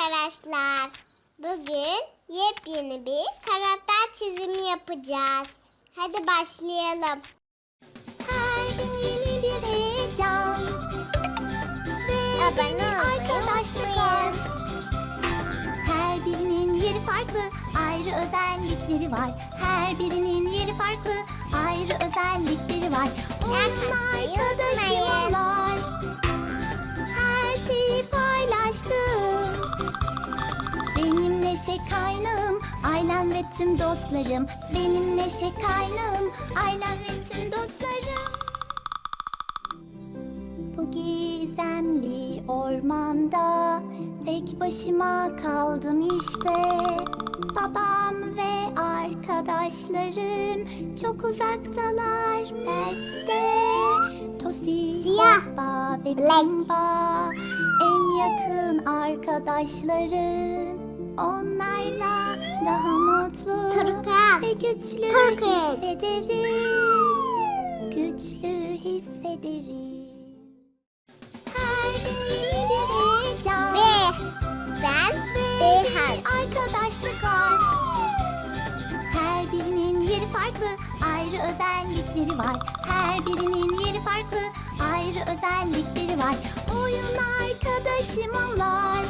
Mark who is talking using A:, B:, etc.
A: arkadaşlar. Bugün yepyeni bir karakter çizimi yapacağız. Hadi başlayalım.
B: Her gün yeni bir heyecan ve
A: Abone
B: yeni arkadaşlıklar. Her birinin yeri farklı, ayrı özellikleri var. Her birinin yeri farklı, ayrı özellikleri var. Onun arkadaşı var. Her şeyi paylaştım. Neşe kaynağım, ailem ve tüm dostlarım. Benim neşe kaynağım, ailem ve tüm dostlarım. Bu gizemli ormanda tek başıma kaldım işte. Babam ve arkadaşlarım çok uzaktalar belki de. Tosi,
A: Siyah,
B: Hoppa ve
A: black.
B: Bimba en yakın arkadaşlarım. Onlarla daha mutlu
A: Turkuaz.
B: ve güçlü
A: Turkuaz.
B: hissederim. Güçlü hissederim. Her gün yeni bir heyecan
A: Ve ben
B: ve
A: B harfi.
B: arkadaşlıklar. Her birinin yeri farklı, ayrı özellikleri var. Her birinin yeri farklı, ayrı özellikleri var. Oyun arkadaşım onlar.